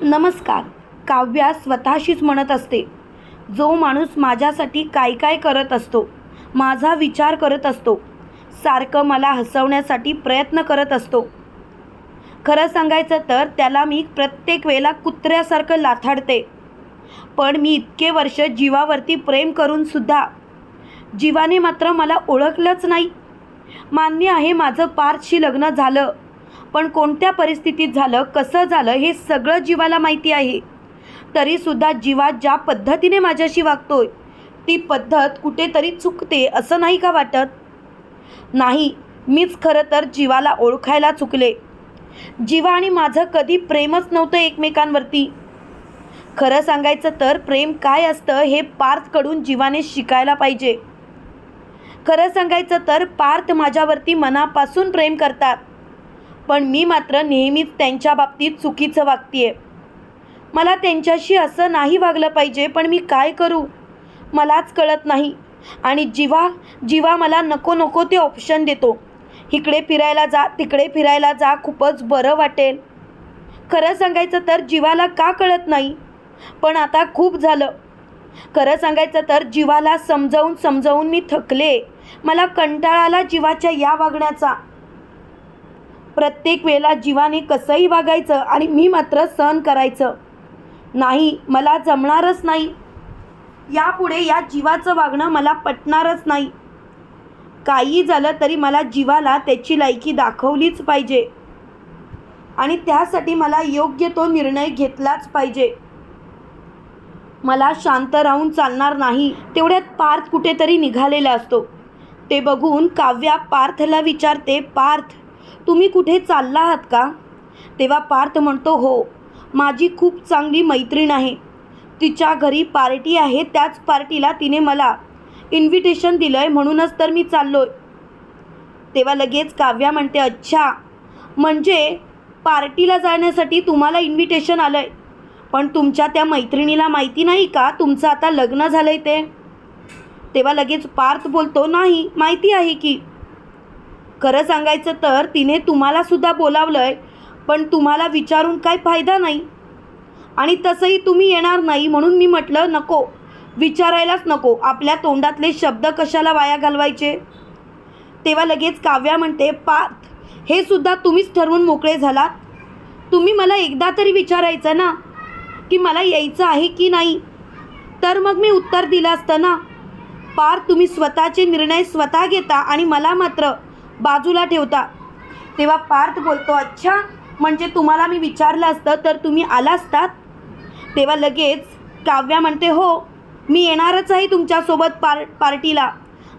नमस्कार. काव्या स्वतःशीच म्हणत असते. जो माणूस माझ्यासाठी काय काय करत असतो माझा विचार करत असतो सारखं मला हसवण्यासाठी प्रयत्न करत असतो. खरं सांगायचं तर त्याला मी प्रत्येक वेळेला कुत्र्यासारखं लाथाडते. पण मी इतके वर्ष जीवावरती प्रेम करूनसुद्धा जीवाने मात्र मला ओळखलंच नाही. मान्य आहे माझं पारशी लग्न झालं. पण कोणत्या परिस्थितीत झालं कसं झालं हे सगळं जीवाला माहिती आहे. तरीसुद्धा जीवा ज्या पद्धतीने माझ्याशी वागतोय ती पद्धत कुठेतरी चुकते असं नाही का वाटत? नाही मीच खरं तर जीवाला ओळखायला चुकले. जीवा आणि माझं कधी प्रेमच नव्हतं एकमेकांवरती. खरं सांगायचं तर प्रेम काय असतं हे पार्थकडून जीवाने शिकायला पाहिजे. खरं सांगायचं तर पार्थ माझ्यावरती मनापासून प्रेम करतात. पण मी मात्र नेहमीच त्यांच्या बाबतीत चुकीचं वागतीये. मला त्यांच्याशी असं नाही वागलं पाहिजे पण मी काय करू? मलाच कळत नाही. आणि जिवा जिवा मला नको नको ते ऑप्शन देतो. इकडे फिरायला जा तिकडे फिरायला जा खूपच बरं वाटेल. खरं सांगायचं तर जीवाला का कळत नाही? पण आता खूप झालं. खरं सांगायचं तर जीवाला समजावून समजावून मी थकले. मला कंटाळाला जीवाच्या या वागण्याचा. प्रत्येक वेळेला जीवाने कसंही वागायचं आणि मी मात्र सहन करायचं. नाही मला जमणारच नाही. यापुढे या जीवाचं वागणं मला पटणारच नाही. काही झालं तरी मला जीवाला त्याची लायकी दाखवलीच पाहिजे. आणि त्यासाठी मला योग्य तो निर्णय घेतलाच पाहिजे. मला शांत राहून चालणार नाही तेवढ्यात पार्थ कुठेतरी निघालेला असतो. ते बघून काव्या पार्थला विचारते पार्थ तुम्ही कुठे चालला आहात का? तेव्हा पार्थ म्हणतो हो माझी खूप चांगली मैत्रीण आहे. तिच्या घरी पार्टी आहे त्याच पार्टीला तिने मला इन्व्हिटेशन दिलं आहे म्हणूनच तर मी चाललो आहे तेव्हा लगेच काव्या म्हणते अच्छा म्हणजे पार्टीला जाण्यासाठी तुम्हाला इन्व्हिटेशन आलं आहे पण तुमच्या त्या मैत्रिणीला माहिती नाही का? तुमचं आता लग्न झालं आहे ते. तेव्हा लगेच पार्थ बोलतो नाही माहिती आहे की खरं सांगायचं तर तिने तुम्हालासुद्धा बोलावलं आहे पण तुम्हाला विचारून काय फायदा नाही. आणि तसंही तुम्ही येणार नाही म्हणून मी म्हटलं नको विचारायलाच नको. आपल्या तोंडातले शब्द कशाला वाया घालवायचे? तेव्हा लगेच काव्या म्हणते पार्थ हे सुद्धा तुम्हीच ठरवून मोकळे झालात. तुम्ही मला एकदा तरी विचारायचं ना की मला यायचं आहे की नाही? तर मग मी उत्तर दिलं असतं ना. पार्थ तुम्ही स्वतःचे निर्णय स्वतः घेता आणि मला मात्र बाजूला ठेवता. तेव्हा पार्थ बोलतो अच्छा म्हणजे तुम्हाला मी विचारलं असतं तर तुम्ही आला असतात? तेव्हा लगेच काव्या म्हणते हो मी येणारच आहे तुमच्यासोबत पार पार्टीला.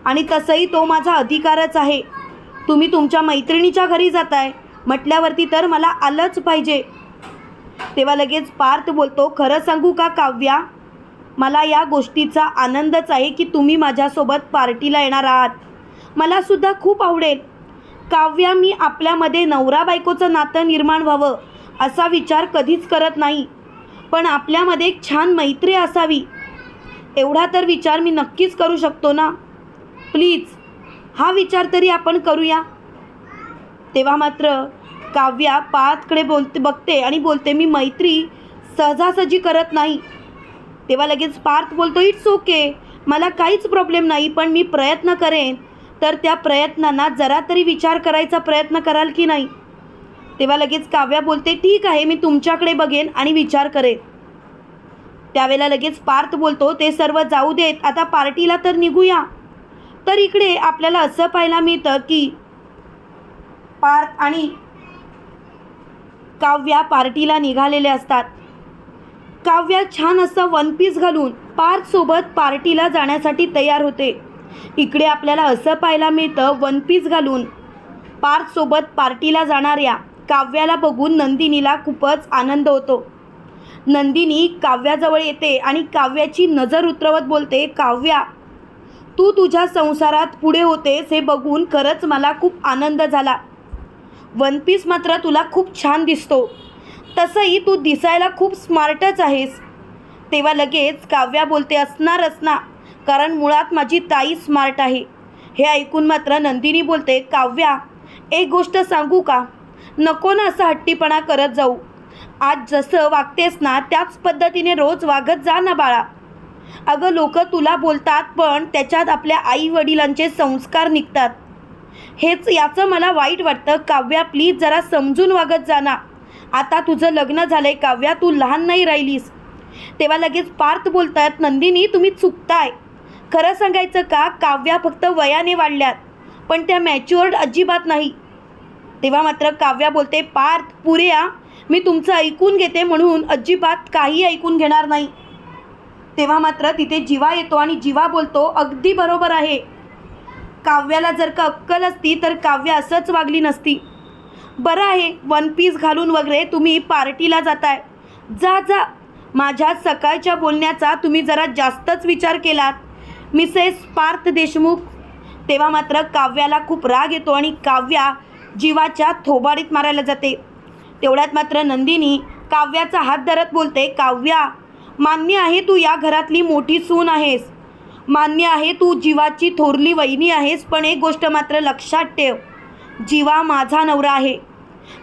आणि तसंही तो माझा अधिकारच आहे. तुम्ही तुमच्या मैत्रिणीच्या घरी जाताय. म्हटल्यावरती तर मला आलंच पाहिजे. तेव्हा लगेच पार्थ बोलतो खरं सांगू का काव्या? मला या गोष्टीचा आनंदच आहे की तुम्ही माझ्यासोबत पार्टीला येणार आहात. मलासुद्धा खूप आवडेल. काव्या मी आपल्यामध्ये नवरा बायकोचं नातं निर्माण व्हावं असा विचार कधीच करत नाही. पण आपल्यामध्ये एक छान मैत्री असावी एवढा तर विचार मी नक्कीच करू शकतो ना? प्लीज हा विचार तरी आपण करूया. तेव्हा मात्र काव्या पार्थकडे बोलते बघते आणि बोलते मी मैत्री सहजासहजी करत नाही. तेव्हा लगेच पार्थ बोलतो इट्स ओके मला काहीच प्रॉब्लेम नाही पण मी प्रयत्न करेन तर त्या प्रयत्नांना जरा तरी विचार करायचा प्रयत्न कराल की नाही? तेव्हा लगेच काव्या बोलते ठीक आहे मी तुमच्याकडे बघेन आणि विचार करेन. त्यावेळेला लगेच पार्थ बोलतो ते सर्व जाऊ देत आता पार्टीला तर निघूया. तर इकडे आपल्याला असं पाहायला मिळतं की पार्थ आणि काव्या पार्टीला निघालेले असतात. काव्या छान असं वन पीस घालून पार्थसोबत पार्टीला जाण्यासाठी तयार होते. इकडे आपल्याला असं पाहायला मिळतं वन पीस घालून. पार्थसोबत पार्टीला जाणाऱ्या काव्याला बघून नंदिनीला खूपच आनंद होतो. नंदिनी काव्याजवळ येते आणि काव्याची नजर उतरवत बोलते काव्या तू तुझ्या संसारात पुढे होतेस हे बघून खरंच मला खूप आनंद झाला. वन पीस मात्र तुला खूप छान दिसतो. तसंही तू दिसायला खूप स्मार्टच आहेस. तेव्हा लगेच काव्या बोलते असणारच ना कारण मुळात माझी ताई स्मार्ट आहे. हे ऐकून मात्र नंदिनी बोलते काव्या एक गोष्ट सांगू का? नको ना असा हट्टीपणा करत जाऊ. आज जसं वागतेस ना त्याच पद्धतीने रोज वागत जा ना बाळा. अगं लोक तुला बोलतात पण त्याच्यात आपल्या आई वडिलांचे संस्कार निघतात. हेच याचं मला वाईट वाटतं. काव्या प्लीज जरा समजून वागत जा ना. आता तुझं लग्न झालंय काव्या तू लहान नाही राहिलीस. तेव्हा लगेच पार्थ बोलतायत नंदिनी तुम्ही चुकताय. खरं सांगायचं का काव्या फक्त वयाने वाढल्यात पण त्या मॅच्युअर्ड अजिबात नाही. तेव्हा मात्र काव्या बोलते पार्थ पुरे या मी तुमचं ऐकून घेते म्हणून अजिबात काही ऐकून घेणार नाही. तेव्हा मात्र तिथे जीवा येतो आणि जीवा बोलतो अगदी बरोबर आहे. काव्याला जर का अक्कल असती तर काव्य असंच वागली नसती. बरं आहे वन पीस घालून वगैरे तुम्ही पार्टीला जाताय. जा जा. माझ्या सकाळच्या बोलण्याचा तुम्ही जरा जास्तच विचार केलात. मिसेस पार्थ देशमुख. तेव्हा मात्र काव्याला खूप राग येतो आणि काव्या जीवाच्या थोबाडीत मारायला जाते. तेवढ्यात मात्र नंदिनी काव्याचा हात धरत बोलते काव्या मान्य आहे तू या घरातली मोठी सून आहेस. मान्य आहे तू जीवाची थोरली वहिनी आहेस पण एक गोष्ट मात्र लक्षात ठेव. जीवा माझा नवरा आहे.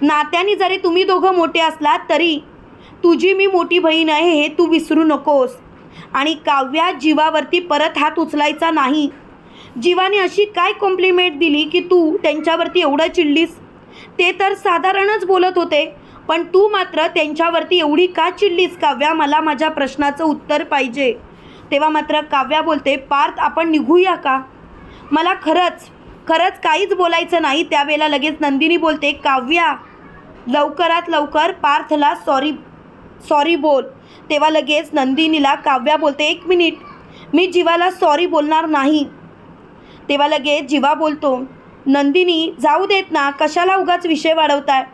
नात्याने जरी तुम्ही दोघं मोठे असलात तरी तुझी मी मोठी बहीण आहे हे तू विसरू नकोस. आणि काव्या जीवावरती परत हात उचलायचा नाही. जीवाने अशी काय कॉम्प्लिमेंट दिली की तू त्यांच्यावरती एवढं चिडलीस? ते तर साधारणच बोलत होते पण तू मात्र त्यांच्यावरती एवढी का चिडलीस काव्या? मला माझ्या प्रश्नाचं उत्तर पाहिजे. तेव्हा मात्र काव्या बोलते पार्थ आपण निघूया का? मला खरंच खरंच काहीच बोलायचं नाही. त्यावेळेला लगेच नंदिनी बोलते काव्या लवकरात लवकर पार्थला सॉरी सॉरी बोल. तेव्हा लगेच नंदिनीला काव्या बोलते एक मिनिट मी जीवाला सॉरी बोलणार नाही. तेव्हा लगेच जीवा बोलतो नंदिनी जाऊ देत ना कशाला उगाच विषय वाढवताय?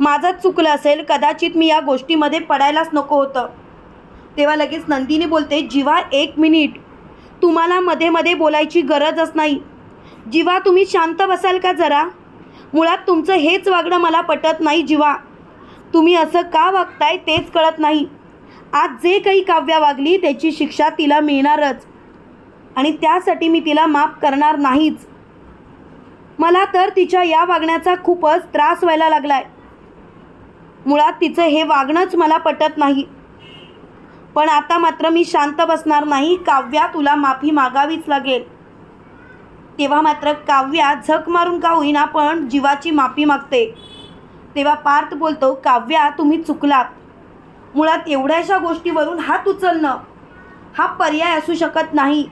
माझंच चुकलं असेल कदाचित मी या गोष्टीमध्ये पडायलाच नको होतं. तेव्हा लगेच नंदिनी बोलते जीवा एक मिनिट तुम्हाला मध्ये मध्ये बोलायची गरजच नाही. जीवा तुम्ही शांत बसाल का जरा? मुळात तुमचं हेच वागणं मला पटत नाही जीवा. तुम्ही असं का वागताय तेच कळत नाही. आज जे काही काव्या वागली त्याची शिक्षा तिला मिळणारच. आणि त्यासाठी मी तिला माफ करणार नाहीच. मला तर तिच्या या वागण्याचा खूपच त्रास व्हायला लागलाय. मुळात तिचं हे वागणंच मला पटत नाही. पण आता मात्र मी शांत बसणार नाही काव्या तुला माफी मागावीच लागेल. तेव्हा मात्र काव्या झक मारून का होईना पण जीवाची माफी मागते. तेव्हा पार्थ बोलतो काव्या तुम्ही चुकलात. मुळात एवढ्याशा गोष्टीवरून हात उचलणं हा पर्याय असू शकत नाही.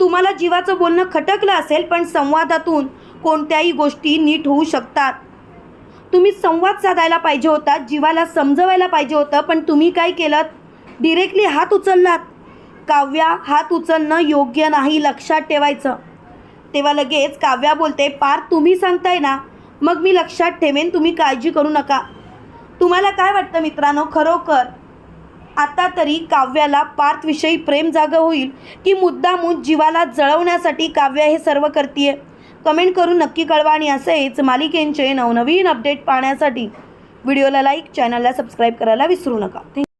तुम्हाला जीवाचं बोलणं खटकलं असेल पण संवादातून कोणत्याही गोष्टी नीट होऊ शकतात. तुम्ही संवाद साधायला पाहिजे होता जीवाला समजवायला पाहिजे होतं पण तुम्ही काय केलं डिरेक्टली हात उचललात. काव्या हात उचलणं योग्य नाही लक्षात ठेवायचं. तेव्हा लगेच काव्या बोलते पार तुम्ही सांगताय ना मग मी लक्षात ठेवेन तुम्ही काळजी करू नका. तुम्हाला काय वाटतं मित्रांनो? खरोखर आता तरी काव्याला पार्थविषयी प्रेम जागं होईल की मुद्दामून जीवाला जळवण्यासाठी काव्य हे सर्व करतीये? कमेंट करून नक्की कळवा आणि असेच मालिकेंचे नवनवीन अपडेट पाहण्यासाठी व्हिडिओला लाईक चॅनलला सबस्क्राईब करायला विसरू नका. थँक्यू